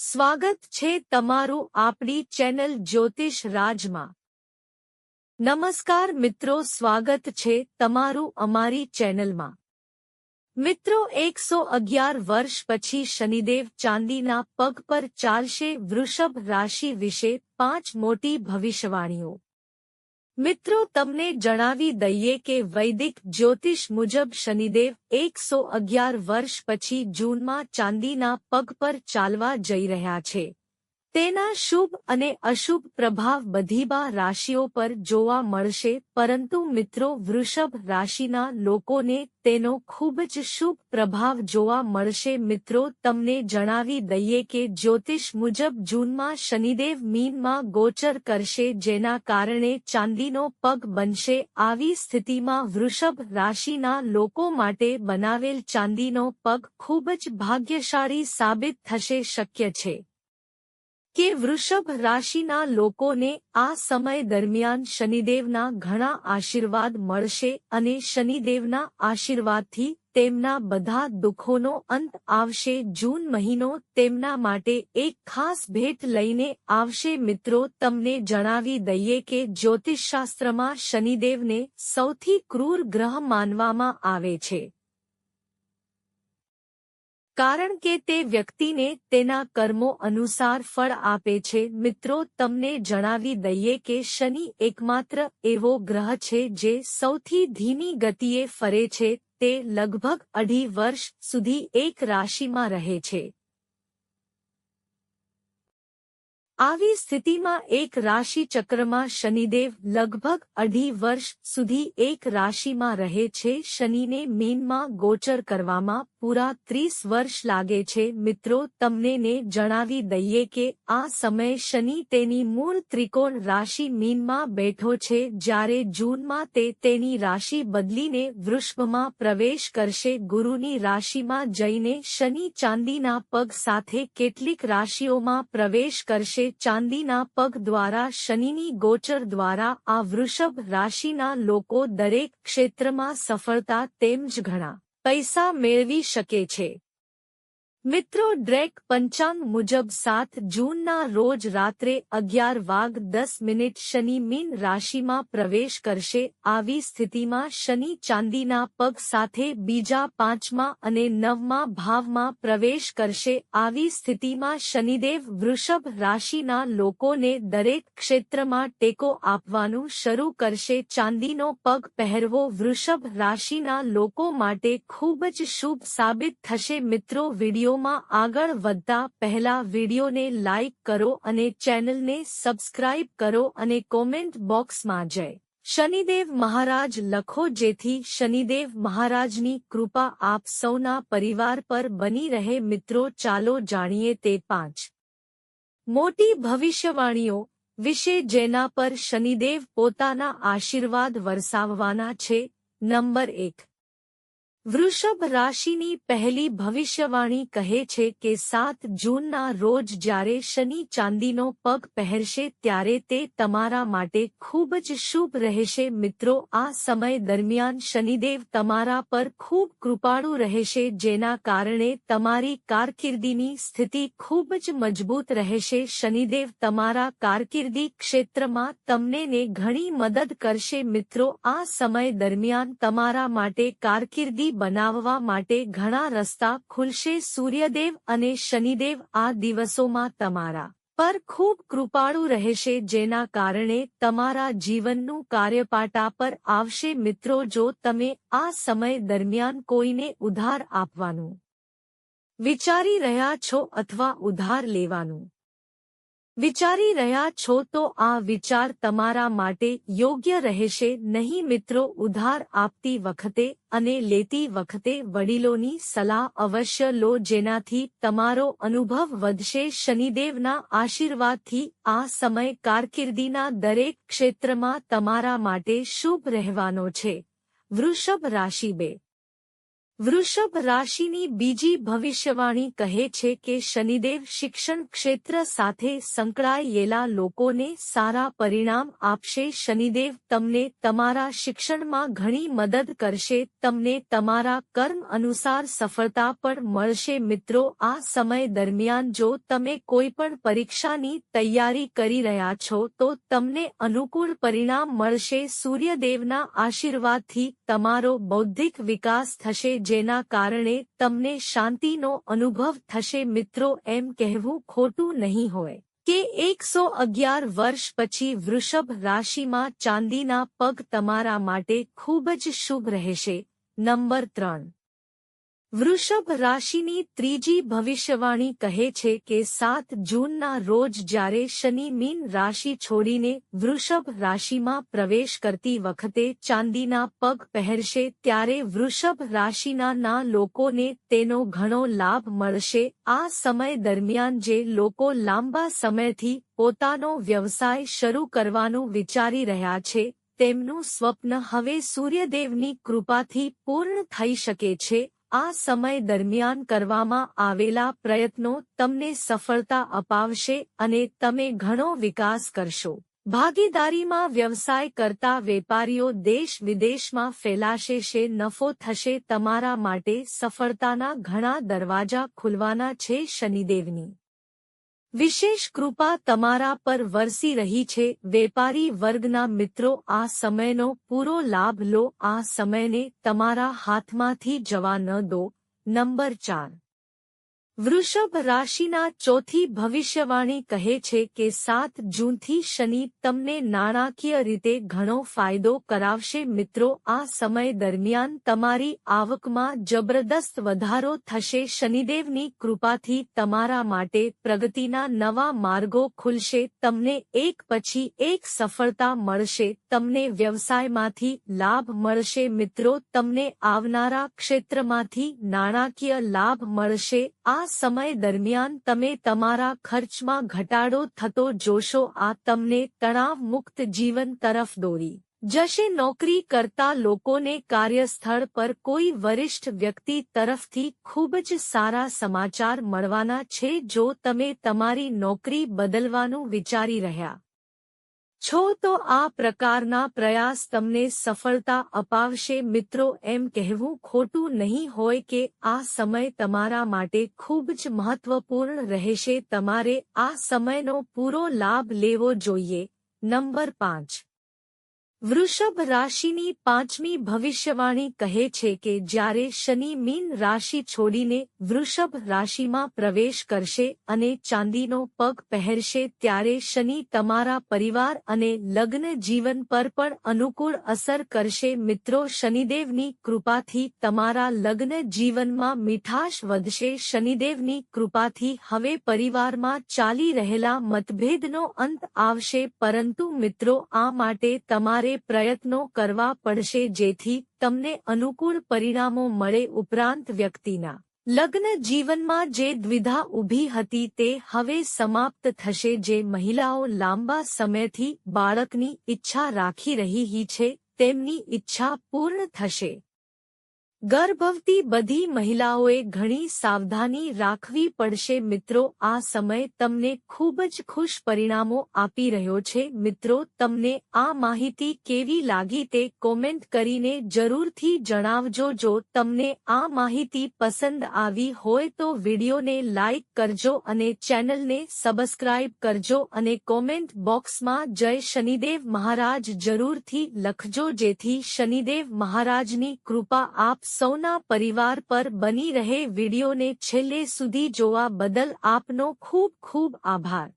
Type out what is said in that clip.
સ્વાગત છે તમારું આપણી ચેનલ જ્યોતિષ રાજમાં. નમસ્કાર મિત્રો, સ્વાગત છે તમારું અમારી ચેનલમાં. મિત્રો, એકસો અગિયાર વર્ષ પછી શનિદેવ ચાંદીના પગ પર ચાલશે વૃષભ રાશિ વિશે પાંચ મોટી ભવિષ્યવાણીઓ. મિત્રો, તમને જણાવી દઈએ કે વૈદિક જ્યોતિષ મુજબ શનિદેવ એકસો અગિયાર વર્ષ પછી જૂનમાં ચાંદીના પગ પર ચાલવા જઈ રહ્યા છે. તેના શુભ અને અશુભ પ્રભાવ બધીબા રાશિઓ પર જોવા મળશે, પરંતુ મિત્રો વૃષભ રાશિના લોકોને તેનો ખૂબ જ શુભ પ્રભાવ જોવા મળશે. મિત્રો, તમને જણાવી દઈએ કે જ્યોતિષ મુજબ જૂનમાં શનિદેવ મીનમાં ગોચર કરશે, જેના કારણે ચાંદીનો પગ બનશે. આવી સ્થિતિમાં વૃષભ રાશિના લોકો માટે બનાવેલ ચાંદીનો પગ ખૂબ જ ભાગ્યશાળી સાબિત થશે, શક્ય છે. કે વૃષભ રાશિના લોકોને આ સમય દરમિયાન શનિદેવના ઘણા આશીર્વાદ મળશે અને શનિદેવના આશીર્વાદથી તેમના બધા દુઃખોનો અંત આવશે. જૂન મહિનો તેમના માટે એક ખાસ ભેટ લઈને આવશે. મિત્રો, તમને જણાવી દઈએ કે જ્યોતિષશાસ્ત્રમાં શનિદેવને સૌથી ક્રૂર ગ્રહ માનવામાં આવે છે. કારણ કે તે વ્યક્તિને તેના કર્મો અનુસાર ફળ આપે છે. મિત્રો, તમને જણાવી દઈએ કે શનિ એકમાત્ર એવો ગ્રહ છે જે સૌથી ધીમી ગતિએ ફરે છે. તે લગભગ અઢી વર્ષ સુધી એક રાશિમાં રહે છે. આવી સ્થિતિમાં એક રાશિ ચક્રમાં શનિદેવ લગભગ અઢી વર્ષ સુધી એક રાશિમાં રહે છે. શનિને મીનમાં ગોચર કરવામાં પૂરા ત્રીસ વર્ષ લાગે છે. મિત્રો, તમને ને જણાવી દઈએ કે આ સમય શનિ તેની મૂળ ત્રિકોણ રાશિ મીનમાં બેઠો છે. જ્યારે જૂનમાં તે તેની રાશિ બદલીને વૃષભમાં પ્રવેશ કરશે. ગુરુની રાશિમાં જઈને શનિ ચાંદીના પગ સાથે કેટલીક રાશિઓમાં પ્રવેશ કરશે. ચાંદીના પગ દ્વારા, શનિની ગોચર દ્વારા, આ વૃષભ રાશિના લોકો દરેક ક્ષેત્રમાં સફળતા તેમજ ઘણા પૈસા મેળવી શકે છે. મિત્રો, ડ્રેક પંચાંગ મુજબ સાત જૂનના રોજ રાત્રે અગિયાર વાગ દસ મિનિટ શનિ મીન રાશિમાં પ્રવેશ કરશે. આવી સ્થિતિમાં શનિ ચાંદીના પગ સાથે બીજા પાંચમા અને નવમા ભાવમાં પ્રવેશ કરશે. આવી સ્થિતિમાં શનિદેવ વૃષભ રાશિના લોકોને દરેક ક્ષેત્રમાં ટેકો આપવાનું શરૂ કરશે. ચાંદીનો પગ પહેરવો વૃષભ રાશિના લોકો માટે ખૂબ જ શુભ સાબિત થશે. મિત્રો, વીડિયો વિડીયોમાં આગળ વધતા પહેલા વિડીયોને લાઇક કરો અને ચેનલને સબસ્ક્રાઇબ કરો અને કોમેન્ટ બોક્સમાં જય. શનિદેવ મહારાજ લખો જેથી શનિદેવ મહારાજની કૃપા આપ સૌના પરિવાર પર બની રહે. મિત્રો, ચાલો જાણીએ તે પાંચ. મોટી ભવિષ્યવાણીઓ વિશે જેના પર શનિદેવ પોતાના આશીર્વાદ વરસાવવાના છે. નંબર એક. વૃષભ રાશિની પહેલી ભવિષ્યવાણી કહે છે કે સાત જૂનના રોજ જ્યારે શનિ ચાંદીનો પગ પહેરશે ત્યારે તે તમારા માટે ખૂબ જ શુભ રહેશે. મિત્રો, આ સમય દરમિયાન શનિદેવ તમારા પર ખૂબ કૃપાળુ રહેશે, જેના કારણે તમારી કારકિર્દીની સ્થિતિ ખૂબ જ મજબૂત રહેશે. શનિદેવ તમારા કારકિર્દી ક્ષેત્રમાં તમને ને ઘણી મદદ કરશે. મિત્રો, આ સમય દરમિયાન તમારા માટે કારકિર્દી બનાવવા માટે ઘણા રસ્તા ખુલશે. સૂર્યદેવ અને શનિદેવ આ દિવસોમાં તમારા પર ખૂબ કૃપાળુ રહેશે, જેના કારણે તમારા જીવનનું કાર્યપાટા પર આવશે. મિત્રો, જો તમે આ સમય દરમિયાન કોઈને ઉધાર આપવાનું વિચારી રહ્યા છો અથવા ઉધાર લેવાનું વિચારી રહ્યા છો તો આ વિચાર તમારા માટે યોગ્ય રહેશે નહીં મિત્રો, ઉધાર આપતી વખતે અને લેતી વખતે વડીલોની સલાહ અવશ્ય લો જેનાથી તમારો અનુભવ વધશે. શનિદેવના આશીર્વાદથી આ સમય કારકિર્દીના દરેક ક્ષેત્રમાં તમારા માટે શુભ રહેવાનો છે. વૃષભ રાશિ બે. વૃષભ રાશિની બીજી ભવિષ્યવાણી કહે છે કે શનિદેવ શિક્ષણ ક્ષેત્ર સાથે સંકળાયેલા લોકોને સારા પરિણામ આપશે. શનિદેવ તમને તમારા શિક્ષણમાં ઘણી મદદ કરશે. તમને તમારા કર્મ અનુસાર સફળતા પણ મળશે. મિત્રો, આ સમય દરમિયાન જો તમે કોઈ પણ પરીક્ષાની તૈયારી કરી રહ્યા છો, તો તમને અનુકૂળ પરિણામ મળશે. સૂર્યદેવના આશીર્વાદથી તમારો બૌદ્ધિક વિકાસ થશે. જેના કારણે તમને શાંતિનો અનુભવ થશે. મિત્રો, એમ કહેવું ખોટું નહીં હોય કે એકસો અગિયાર વર્ષ પછી વૃષભ રાશિમાં ચાંદીના પગ તમારા માટે ખૂબ જ શુભ રહેશે. નંબર ત્રણ. વૃષભ રાશિની ત્રીજી ભવિષ્યવાણી કહે છે કે સાત જૂનના રોજ જ્યારે શનિ મીન રાશિ છોડીને વૃષભ રાશિમાં પ્રવેશ કરતી વખતે ચાંદીના પગ પહેરશે ત્યારે વૃષભ રાશિના ના લોકોને તેનો ઘણો લાભ મળશે. આ સમય દરમિયાન જે લોકો લાંબા સમયથી પોતાનો વ્યવસાય શરૂ કરવાનું વિચારી રહ્યા છે, તેમનું સ્વપ્ન હવે સૂર્યદેવની કૃપાથી પૂર્ણ થઈ શકે છે. આ સમય દરમિયાન કરવામાં આવેલા પ્રયત્નો તમને સફળતા અપાવશે અને તમે ઘણો વિકાસ કરશો. ભાગીદારીમાં વ્યવસાય કરતા વેપારીઓ દેશ વિદેશમાં ફેલાશે છે, નફો થશે, તમારા માટે સફળતાના ઘણા દરવાજા ખુલવાના છે, શનિદેવની. વિશેષ કૃપા તમારા પર વરસી રહી છે. વેપારી વર્ગના મિત્રો, આ સમયનો પૂરો લાભ લો. આ સમયને તમારા હાથમાંથી જવા ન દો. નંબર ચાર. વૃષભ રાશિના ચોથી ભવિષ્યવાણી કહે છે કે સાત જૂનથી શનિ તમને નાણાકીય રીતે ઘણો ફાયદો કરાવશે. મિત્રો, આ સમય દરમિયાન તમારી આવકમાં જબરદસ્ત વધારો થશે. શનિદેવની કૃપાથી તમારા માટે પ્રગતિના નવા માર્ગો ખુલશે. તમને એક પછી એક સફળતા મળશે. તમને વ્યવસાયમાંથી લાભ મળશે. મિત્રો, તમને આવનારા ક્ષેત્રમાંથી નાણાકીય લાભ મળશે. આ સમય દરમિયાન તમે તમારા ખર્ચમાં ઘટાડો થતો જોશો. આ તમને તણાવ મુક્ત જીવન તરફ દોરી. જશે નોકરી કરતા લોકોને કાર્યસ્થળ પર કોઈ વરિષ્ઠ વ્યક્તિ તરફથી ખૂબ જ સારા સમાચાર મળવાના છે. જો તમે તમારી નોકરી બદલવાનું વિચારી રહ્યા છો તો આ પ્રકારના પ્રયાસ તમને સફળતા અપાવશે. મિત્રો, એમ કહેવું ખોટું નહીં હોય કે આ સમય તમારા માટે ખૂબ જ મહત્વપૂર્ણ રહેશે. તમારે આ સમયનો પૂરો લાભ લેવો જોઈએ. નંબર પાંચ. વૃષભ રાશિની પાંચમી ભવિષ્યવાણી કહે છે કે જ્યારે શનિ મીન રાશિ છોડીને વૃષભ રાશિમાં પ્રવેશ કરશે અને ચાંદીનો પગ પહેરશે ત્યારે શનિ તમારા પરિવાર અને લગ્ન જીવન પર પણ અનુકૂળ અસર કરશે. મિત્રો, શનિદેવની કૃપાથી તમારા લગ્ન જીવનમાં મીઠાશ વધશે. શનિદેવની કૃપાથી હવે પરિવારમાં ચાલી રહેલા મતભેદનો અંત આવશે. પરંતુ મિત્રો, આ માટે તમારે પ્રયત્નો કરવા પડશે જેથી તમને અનુકૂળ પરિણામો મળે ઉપરાંત વ્યક્તિના લગ્ન જીવનમાં જે દ્વિધા ઊભી હતી તે હવે સમાપ્ત થશે જે મહિલાઓ લાંબા સમયથી બાળકની ઈચ્છા રાખી રહી છે, તેમની ઈચ્છા પૂર્ણ થશે. ગર્ભવતી બધી મહિલાઓએ ઘણી સાવધાની રાખવી પડશે મિત્રો. આ સમય તમને ખૂબ જ ખુશ પરિણામો આપી રહ્યો છે. મિત્રો, તમને આ માહિતી કેવી લાગી તે કોમેન્ટ કરીને જરૂરથી જણાવજો. જો તમને આ માહિતી પસંદ આવી હોય તો વિડીયોને લાઇક કરજો અને ચેનલને સબસ્ક્રાઇબ કરજો અને કોમેન્ટ બોક્સમાં જય શનિદેવ મહારાજ જરૂરથી લખજો. જેથી શનિદેવ મહારાજની કૃપા આપ સૌના પરિવાર પર બની રહે વિડીયોને છેલ્લે સુધી જોવા બદલ આપનો ખૂબ ખૂબ આભાર.